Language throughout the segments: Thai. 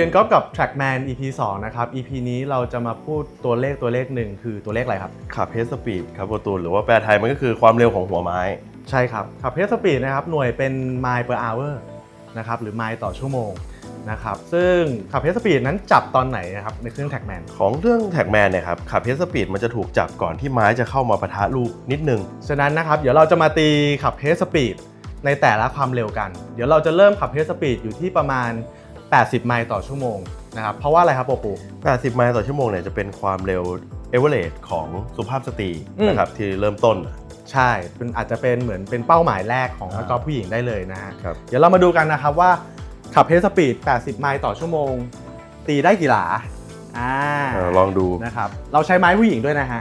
รียนกอล์ฟกับ Trackman EP 2 นะครับ EP นี้เราจะมาพูดตัวเลขตัวเลขหนึ่งคือตัวเลขอะไรครับขับเพสสปีดครับปรตูนหรือว่าแปลไทยมันก็คือความเร็วของหัวไม้ ใช่ครับขับเพสสปีดนะครับหน่วยเป็น mile per hour นะครับหรือ mile ต่อชั่วโมงนะครับซึ่งขับเพสสปีดนั้นจับตอนไหนนะครับในเครื่อง Trackman ของเรื่องแท็กแมนเนี่ยครับขับเพสสปีดมันจะถูกจับก่อนที่ไม้จะเข้ามาปะทะลูกนิดนึง ฉะนั้นนะครับเดี๋ยวเราจะมาตีขับเพสสปีดในแต่ละความเร็วกัน เดี๋ยวเราจะเริ่มขับเพสสปีดอยู่ที่ประมาณ 80 ไมล์ต่อชั่วโมงนะครับ เพราะว่าอะไรครับโปปู 80 ไมล์ต่อชั่วโมงเนี่ยจะเป็นความเร็วเอเวอเรสของสุภาพสตรีอืม นะครับที่เริ่มต้นใช่เป็นอาจจะเป็นเหมือนเป็นเป้าหมายแรกของอ่านักกอล์ฟผู้หญิงได้เลยนะฮะ ครับ เดี๋ยวเรามาดูกันนะครับว่าขับเพสสปีด 80 ไมล์ต่อชั่วโมง ตีได้กี่หลาอ่าเออลองดูนะครับ เราใช้ไม้ผู้หญิงด้วยนะฮะ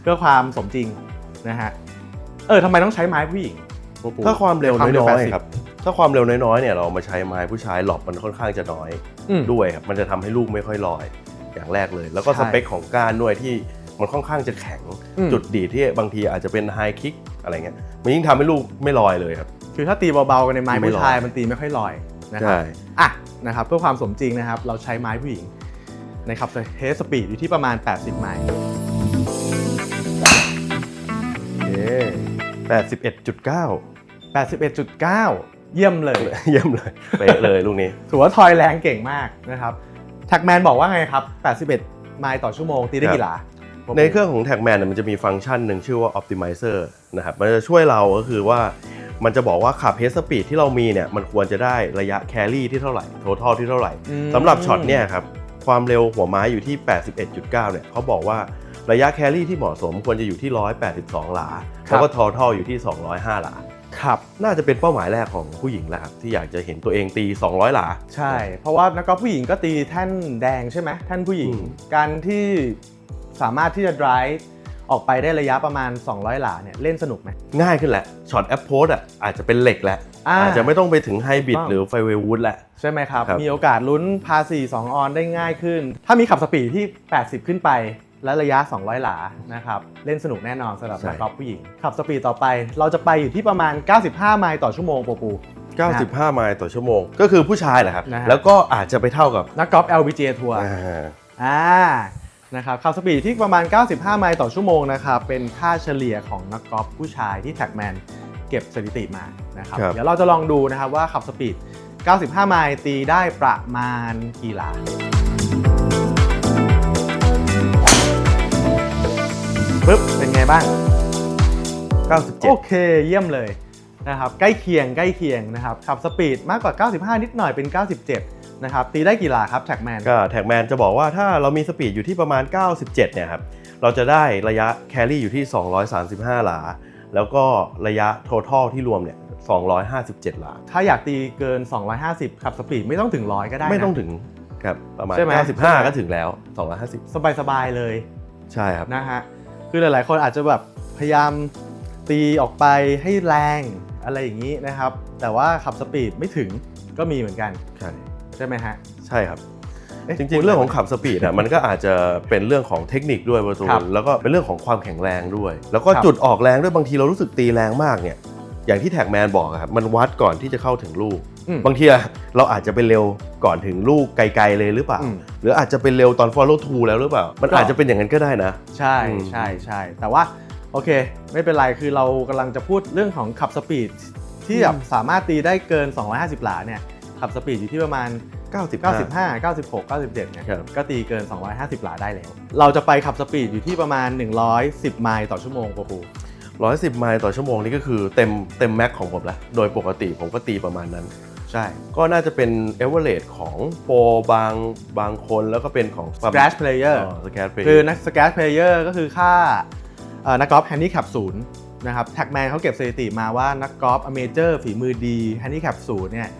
เพื่อความสมจริงนะฮะ เออทำไมต้องใช้ไม้ผู้หญิงปูปูถ้าความเร็วความเร็วน้อย80ๆครับ ถ้าความเร็วน้อยๆเนี่ยเรามาใช้ไม้ผู้ชายหลบมันค่อนข้างจะน้อยอืมด้วยครับมันจะทำให้ลูกไม่ค่อยลอย อย่างแรกเลย แล้วก็ใช่สเปคของก้านด้วยที่มันค่อนข้างจะแข็งอืมจุดดีดที่บางทีอาจจะเป็นไฮคิกอะไรเงี้ยมันยิ่งทำให้ลูกไม่ลอยเลยครับคือถ้าตีเบาๆกันในไม้ไม่ผู้ลอยชายมันตีไม่ค่อยลอยนะครับใช่อะนะครับเพื่อความสมจริงนะครับ เราใช้ไม้ผู้หญิงในขับเทสสปีดอยู่ที่ประมาณ 80 ไมล์โอเคแปดสิบเอ็ดจุดเก้า81.9 เยี่ยมเลย เยี่ยมเลยเป๊ะเลยลูกนี้ ถือว่าทอยแรงเก่งมากนะครับแท็กแมนบอกว่าไงครับ 81 ไมล์ต่อชั่วโมงตีได้กี่หลา ในเครื่องของ t ท็กแมนมันจะมีฟังก์ชันหนึ่งชื่อว่า Optimizer นะครับ มันจะช่วยเราก็คือว่า มันจะบอกว่าขับเฮสปีดที่เรามีเนี่ย มันควรจะได้ระยะแครี่ที่เท่าไหร่ โททอลที่เท่าไหร่อืมสำหรับช็อตเนี่ยครับ ความเร็วหัวไม้อยู่ที่ 81.9 เนี่ยเขาบอกว่าระยะแครี่ที่เหมาะสมควรจะอยู่ที่ 182 หลา แล้วก็ทอทอลอยู่ที่ 205 หลา ครับ น่าจะเป็นเป้าหมายแรกของผู้หญิงแล้วครับที่อยากจะเห็นตัวเองตี 200 หลา ใช่ เพราะว่านักกอล์ฟผู้หญิงก็ตีแท่นแดงใช่ไหมแท่นผู้หญิง อืม การที่สามารถที่จะ drive ออกไปได้ระยะประมาณ 200 หลาเนี่ยเล่นสนุกไหม ง่ายขึ้นแหละช็อตแอปโพสอะอาจจะเป็นเหล็กแหละอ่าอาจจะไม่ต้องไปถึงไฮบริดต้อง หรือไฟเววูดแหละ ใช่ไหมครับ ครับ มีโอกาสลุ้นพาสี่2ออนได้ง่ายขึ้น ถ้ามีขับสปีดที่ 80 ขึ้นไป และระยะ 200 หลานะครับ เล่นสนุกแน่นอนสำหรับนักกอล์ฟผู้หญิง ขับสปีดต่อไป เราจะไปอยู่ที่ประมาณ 95 ไมล์ต่อชั่วโมงปูปู 95 ไมล์ต่อชั่วโมง ก็คือผู้ชายแหละครับ นะฮะ แล้วก็อาจจะไปเท่ากับนักกอล์ฟ LPGA ทัวร์ อ่า อ่า นะครับขับสปีดที่ประมาณ 95 ไมล์ต่อชั่วโมงนะครับ เป็นค่าเฉลี่ยของนักกอล์ฟผู้ชายที่แท็กแมนเก็บสถิติมา นะครับ ครับ เดี๋ยวเราจะลองดูนะครับว่าขับสปีด 95 ไมล์ตีได้ประมาณกี่หลา บเป็นไงบ้างโอ97เคเยี่ยมเลยนะครับใกล้เคียงใกล้เคียงนะครับขับสปีดมากกว่า 95 นิดหน่อยเป็น 97 นะครับ ตีได้กี่หลาครับแท็กแมนก็แท็กแมนจะบอกว่าถ้าเรามีสปีดอยู่ที่ประมาณ 97 เนี่ยครับ เราจะได้ระยะแครี่อยู่ที่ 235 หลา แล้วก็ระยะ total ที่รวมเนี่ย257 หลา ถ้าอยากตีเกิน 250 ขับสปีดไม่ต้องถึงร้อยก็ได้นะไม่ต้องถึงครับประมาณใช่ไหม95 ก็ถึงแล้ว 250 สบายๆเลย ใช่ครับนะฮะ คือหลายๆ คนอาจจะแบบพยายามตีออกไปให้แรงอะไรอย่างนี้นะครับ แต่ว่าขับสปีดไม่ถึงก็มีเหมือนกันใช่ใช่ไหมฮะ ใช่ครับเอ๊ะจริงๆเรื่องของขับสปีดอะมันก็อาจจะเป็นเรื่องของเทคนิคด้วยประตูครับแล้วก็เป็นเรื่องของความแข็งแรงด้วย แล้วก็ครับจุดออกแรงด้วยบางทีเรารู้สึกตีแรงมากเนี่ยอย่างที่แท็กแมนบอกอะครับมันวัดก่อนที่จะเข้าถึงลูกอืม บางทีอะเราอาจจะเป็นเร็วก่อนถึงลูกไกลๆเลยหรือเปล่าอืมหรืออาจจะเป็นเร็วตอน follow through แล้วหรือเปล่า มันก็อาจจะเป็นอย่างนั้นก็ได้นะ ใช่อืมใช่ใช่แต่ว่าโอเค ไม่เป็นไรคือเรากำลังจะพูดเรื่องของขับสปีดที่แบบสามารถตีได้เกิน 250 หลาเนี่ยขับสปีดอยู่ที่ประมาณ95 95 96 97เนี่ยครับก็ตีเกิน 250 หลาได้แล้ว เราจะไปขับสปีดอยู่ที่ประมาณ 110 ไมล์ต่อชั่วโมงปูปู110ไมล์ต่อชั่วโมงนี่ก็คือเต็มเต็มแม็กของผมแล้ว โดยปกติผมก็ตีประมาณนั้น ใช่ ก็น่าจะเป็นเอเวอเรของโปรบางบางคนแล้วก็เป็นของ Scratch Player สแกรชเพลคือนักสแก t เพลเยอร์ก็คือค่าเอ่อนักกอล์ฟแฮนดี้แคปศูนย์นะครับแท็กแมนเขาเก็บสถิติมาว่านักกอล์ฟอเมเจอร์ฝีมือดีแฮนดี้แคปศูนย์เนี่ย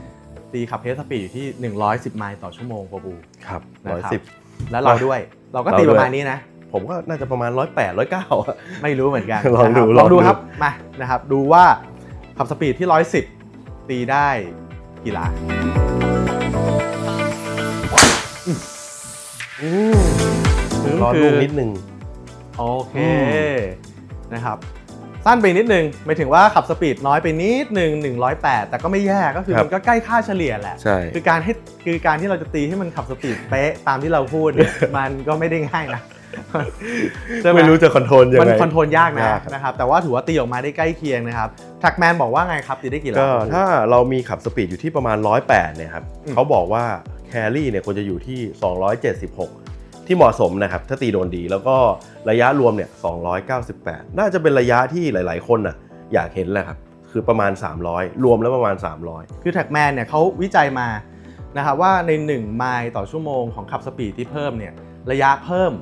ตีขับเพสสปีดอยู่ที่ 110 ไมล์ต่อชั่วโมงปูปูครับนะครับ110 แล้วเราด้วย เราก็ตีเราด้วยประมาณนี้นะ ผมก็น่าจะประมาณ 108 109อะไม่รู้เหมือนกันลองดูนะครับลองดูลองดูครับ มานะครับ ดูว่าขับสปีดที่ 110 ตีได้ กี่หลาอืมถึงรอคืลูอกนิดนึง โอเคอืนะครับ สั้นไปนิดนึงหมายถึงว่าขับสปีดน้อยไปนิดนึง108 แต่ก็ไม่แย่ก็คือครับมันก็ใกล้ค่าเฉลี่ยแหละใช่คือการให้คือการที่เราจะตีให้มันขับสปีดเป๊ะตามที่เราพูดเนี่ยมันก็ไม่ได้ง่ายนะ ใช่หไม่รู้จะคอนโทรลยังมันไงคอนโทรลยากนะยากครับ นะครับ แต่ว่าถือว่าตีออกมาได้ใกล้เคียงนะครับทักแมนบอกว่าไงครับตีได้กี่หลาก็ถ้าเรามีขับสปีดอยู่ที่ประมาณ 108เนี่ยครับอืม เขาบอกว่าแครี่เนี่ยควรจะอยู่ที่ 276 ที่เหมาะสมนะครับ ถ้าตีโดนดีแล้วก็ระยะรวมเนี่ย298 น่าจะเป็นระยะที่หลาย ๆ คนน่ะอยากเห็นแหละครับ คือประมาณ 300 รวมแล้วประมาณ 300 คือแท็กแมนเนี่ยเขาวิจัยมานะครับว่าใน 1 ไมล์ต่อชั่วโมงของขับสปีดที่เพิ่มเนี่ยระยะเพิ่ม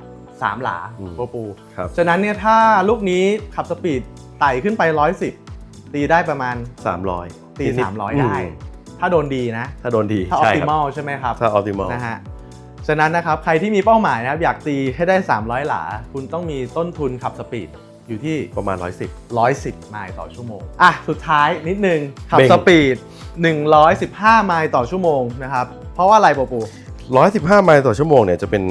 3 หลาอืม โปปู ครับฉะนั้นเนี่ยถ้าลูกนี้ขับสปีดไต่ขึ้นไป 110 ตีได้ประมาณ300ตีนิดๆ300 ได้อืมถ้าโดนดีนะ ถ้าโดนดีถ้าออใช่ติครับมอลใช่ไหมครับ ถ้าออติมอล นะฮะ ฉะนั้นนะครับใครที่มีเป้าหมายนะครับอยากตีให้ได้ 300 หลา คุณต้องมีต้นทุนขับสปีดอยู่ที่ ประมาณ 110 110 ไมล์ต่อชั่วโมง อะ สุดท้ายนิดนึง ขับเบ่ง สปีด 115 ไมล์ต่อชั่วโมงนะครับ เพราะว่าอะไรปูปู 115 ไมล์ต่อชั่วโมงเนี่ยจะเป็น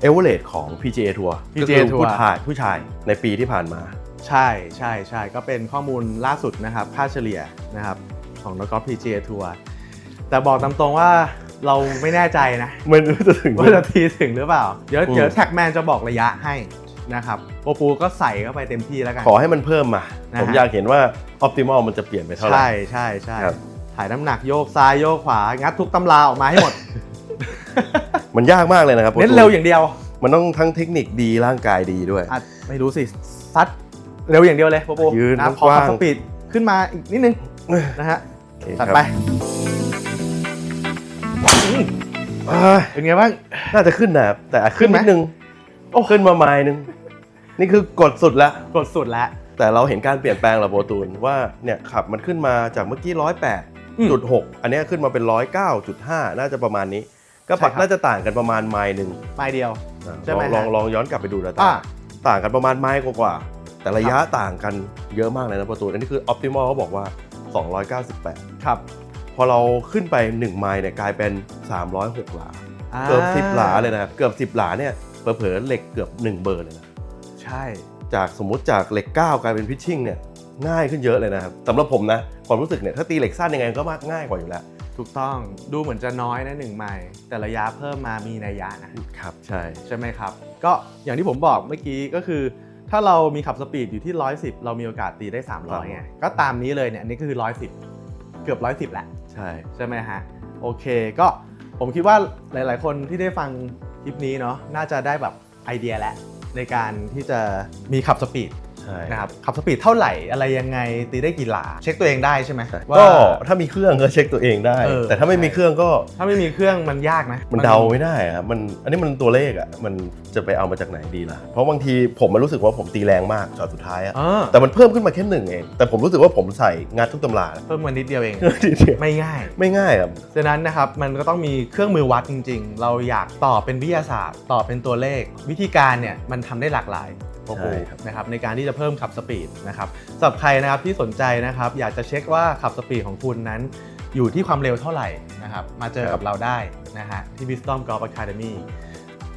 เอเวอเรสของ PGA ทัวร์ PGA ก็คือ Tour ผู้ชายผู้ชายในปีที่ผ่านมา ใช่ใช่ใช่ก็เป็นข้อมูลล่าสุดนะครับ ค่าเฉลี่ยนะครับของนักกอล์ฟ PGA ทัวร์แต่บอกตามตรงว่าเราไม่แน่ใจนะ ไม่รู้จะถึง ว่าจะทีถึงหรือเปล่า เดี๋ยวอืม เดี๋ยวแท็กแมนจะบอกระยะให้นะครับโปปูก็ใส่เข้าไปเต็มที่แล้วกัน ขอให้มันเพิ่มมา นะฮะ ผมอยากเห็นว่าออ t ติมอลมันจะเปลี่ยนไปเท่าไหร่ ใช่ใช่ใช่ครับ ถ่ายน้ำหนักโยกซ้ายโยกขวา งัดทุกตำราออกมาให้หมด มันยากมากเลยนะครับเน้นเร็วอย่างเดียว มันต้องทั้งเทคนิคดีร่างกายดีด้วยอะไม่รู้สิซัดเร็วอย่างเดียวเลยโปโปยืนนะพอกว้างขับสปีดขึ้นมาอีกนิดนึงนะฮะโอเคตัดครับไปอืมอ่าเป็นไงบ้างน่าจะขึ้นนะครับแต่อาจขึ้ขึ้นนไหมนิดนึงโอ้ขึ้นมาไมล์นึง นี่คือกดสุดแล้วกดสุดแล้วแต่เราเห็นการเปลี่ยนแปลงระโบตูนว่าเนี่ยขับมันขึ้นมาจากเมื่อกี้อืม108จุด6อันเนี้ยขึ้นมาเป็น109.5น่าจะประมาณนี้ ก็ใช่ครับ น่าจะต่างกันประมาณไมล์หนึ่งไมล์เดียว อะใช่ไหมลองลองฮะ ลองย้อนกลับไปดูดาอ่าต้าต่างกันประมาณไมล์กว่าๆแต่ระยะต่างกันเยอะมากเลยนะประตูนอันนี้คือออ t ติมอลเขาบอกว่า 298 ครับพอเราขึ้นไป 1 ไมล์เนี่ยกลายเป็น 306 หลาอ่าเกือบ10 หลาเลยนะครับเกือบ 10 หลาเนี่ยเผลอๆเหล็กเกือบ 1 เบอร์เลยนะ ใช่ จากสมมุติจากเหล็ก 9 กลายเป็นพิชชิ่งเนี่ยง่ายขึ้นเยอะเลยนะครับสำหรับผมนะความรู้สึกเนี่ยถ้าตีเหล็กสั้นยังไงก็มากง่ายกว่าอยู่แล้ว ถูกต้องดูเหมือนจะน้อยนะหนึ่งไมล์แต่ระยะเพิ่มมามีนัยยะนะครับใช่ใช่ไหมครับ ก็อย่างที่ผมบอกเมื่อกี้ก็คือ ถ้าเรามีขับสปีดอยู่ที่ 110 เรามีโอกาสตีได้ 300ไงก็ตามนี้เลยเนี่ยอันนี้ก็คือ 110 เกือบ 110แหละใช่ใช่ไหมฮะโอเคก็ผมคิดว่าหลาย ๆ คนที่ได้ฟังคลิปนี้เนาะน่าจะได้แบบไอเดียแล้วในการที่จะมีขับสปีดใช่ นะครับขับสปีดเท่าไหร่อะไรยังไงตีได้กี่หลา เช็คตัวเองได้ใช่ไหมใช่ว่าก็ถ้ามีเครื่องก็เช็คตัวเองได้เออแต่ถ้าไม่มีใช่เครื่องก็ถ้าไม่มีเครื่องมันยากนะมันเดาไม่ได้อะมันอันนี้มันตัวเลขอะมันจะไปเอามาจากไหนดีล่ะ เพราะบางทีผมมันรู้สึกว่าผมตีแรงมากช็อตสุดท้ายอะเออแต่มันเพิ่มขึ้นมาแค่หนึ่งเองแต่ผมรู้สึกว่าผมใส่งัดทุกตำราเพิ่มมานิดเดียวเองทีเดียวไม่ง่ายไม่ง่ายครับฉะนั้นนะครับมันก็ต้องมีเครื่องมือวัดจริง ๆ เราอยากตอบเป็นวิทยาศาสตร์ตอบเป็นตัวเลข วิธีการเนี่ยมันทำได้หลากหลาย โอ้โหใช่ครับนะครับในการที่จะเพิ่มขับสปีดนะครับสำหรับใครนะครับที่สนใจนะครับ อยากจะเช็คว่าขับสปีดของคุณนั้น อยู่ที่ความเร็วเท่าไหร่นะครับมาเจอกับเราได้นะฮะที่ Wisdom Golf Academy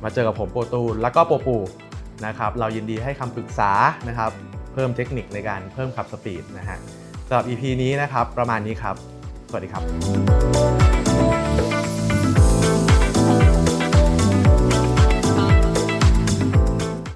มาเจอกับผมโปรตูนแล้วก็โปรปูนะครับเรายินดีให้คำปรึกษานะครับ เพิ่มเทคนิคในการเพิ่มขับสปีดนะฮะสำหรับ EP นี้นะครับ ประมาณนี้ครับ สวัสดีครับ